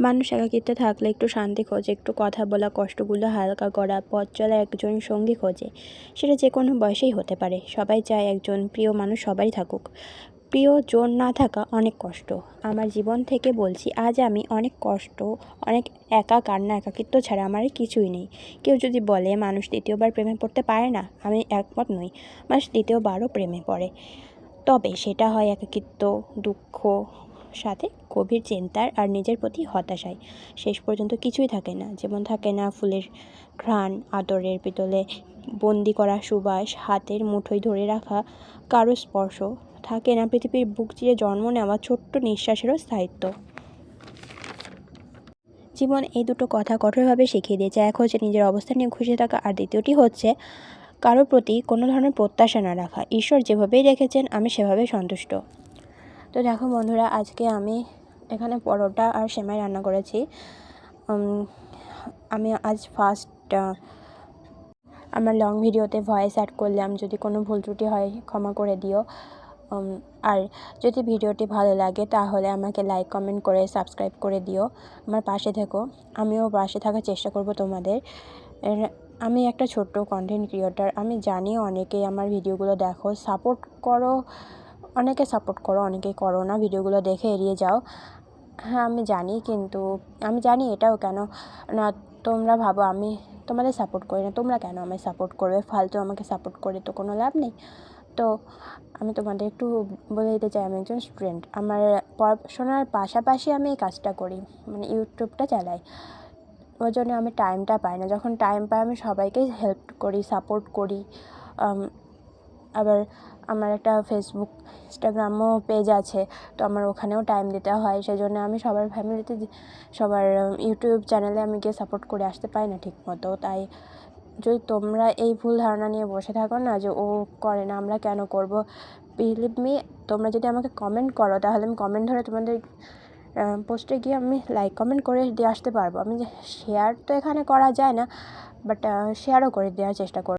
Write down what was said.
মানুষ একাকিত্ব থাকলে একটু শান্তি খোঁজে, একটু কথা বলা, কষ্টগুলো হালকা করা, পথ চলা একজন সঙ্গী খোঁজে। সেটা যে কোনো বয়সেই হতে পারে। সবাই চায় একজন প্রিয় মানুষ সবাই থাকুক। প্রিয় প্রিয়জন না থাকা অনেক কষ্ট। আমার জীবন থেকে বলছি, আজ আমি অনেক কষ্ট, অনেক একা কান্না একাকিত্ব ছাড়া আমার কিছুই নেই। কেউ যদি বলে, মানুষ দ্বিতীয়বার প্রেমে পড়তে পারে না, আমি একমত নই। মানুষ দ্বিতীয়বারও প্রেমে পড়ে। তবে সেটা হয় একাকিত্ব, দুঃখ সাথে গভীর চিন্তার আর নিজের প্রতি হতাশায়। শেষ পর্যন্ত কিছুই থাকে না। যেমন থাকে না ফুলের ঘ্রাণ, আদরের পিতলে বন্দি করা সুবাস, হাতের মুঠোয় ধরে রাখা কারও স্পর্শ। থাকে না পৃথিবীর বুক চিরে জন্ম নেওয়া ছোট্ট নিঃশ্বাসেরও স্থায়িত্ব। জীবন এই দুটো কথা কঠোরভাবে শিখিয়ে দিয়েছে। এক হচ্ছে নিজের অবস্থান নিয়ে খুশি থাকা আর দ্বিতীয়টি হচ্ছে কারোর প্রতি কোনো ধরনের প্রত্যাশা না রাখা। ঈশ্বর যেভাবেই রেখেছেন, আমি সেভাবেই সন্তুষ্ট। তো দেখো বন্ধুরা, আজকে আমি এখানে পরোটা আর সেমাই রান্না করেছি। আমি আজ ফার্স্ট আমার লং ভিডিওতে ভয়েস অ্যাড করলাম। যদি কোনো ভুল ত্রুটি হয়, ক্ষমা করে দিও। আর যদি ভিডিওটি ভালো লাগে, তাহলে আমাকে লাইক কমেন্ট করে সাবস্ক্রাইব করে দিও। আমার পাশে থেকো। আমিও পাশে থাকার চেষ্টা করব তোমাদের। আমি একটা ছোট্ট কন্টেন্ট ক্রিয়েটার আমি জানি অনেকেই আমার ভিডিওগুলো দেখো। সাপোর্ট করো। অনেকে সাপোর্ট করো, অনেকে করো না, ভিডিওগুলো দেখে এড়িয়ে যাও। হ্যাঁ আমি জানি কিন্তু, আমি জানি এটাও কেন না, তোমরা ভাবো আমি তোমাদের সাপোর্ট করি না, তোমরা কেন আমায় সাপোর্ট করবে? ফালতু আমাকে সাপোর্ট করে তো কোনো লাভ নেই। তো আমি তোমাদের একটু বলে দিতে চাই, আমি একজন স্টুডেন্ট আমার পড়াশোনার পাশাপাশি আমি এই কাজটা করি মানে ইউটিউবটা চালাই। ওই জন্য আমি টাইমটা পাই না, যখন টাইম পাই আমি সবাইকে হেল্প করি সাপোর্ট করি আবার আমার একটা ফেসবুক ইনস্টাগ্রামও পেজ আছে, তো আমার ওখানেও টাইম দিতে হয় সেই জন্য আমি সবার ফ্যামিলিতে সবার ইউটিউব চ্যানেলে আমি গিয়ে সাপোর্ট করে আসতে পারি না ঠিক মতো তাই যদি তোমরা এই ভুল ধারণা নিয়ে বসে থাকো না যে, ও করে না, আমরা কেন করব? বিলিভ মি তোমরা যদি আমাকে কমেন্ট করো, তাহলে আমি কমেন্ট ধরে তোমাদের পোস্টে গিয়ে আমি লাইক কমেন্ট করে দিয়ে আসতে পারব। আমি শেয়ার তো এখানে করা যায় না বাট শেয়ারও করে দেওয়ার চেষ্টা করব।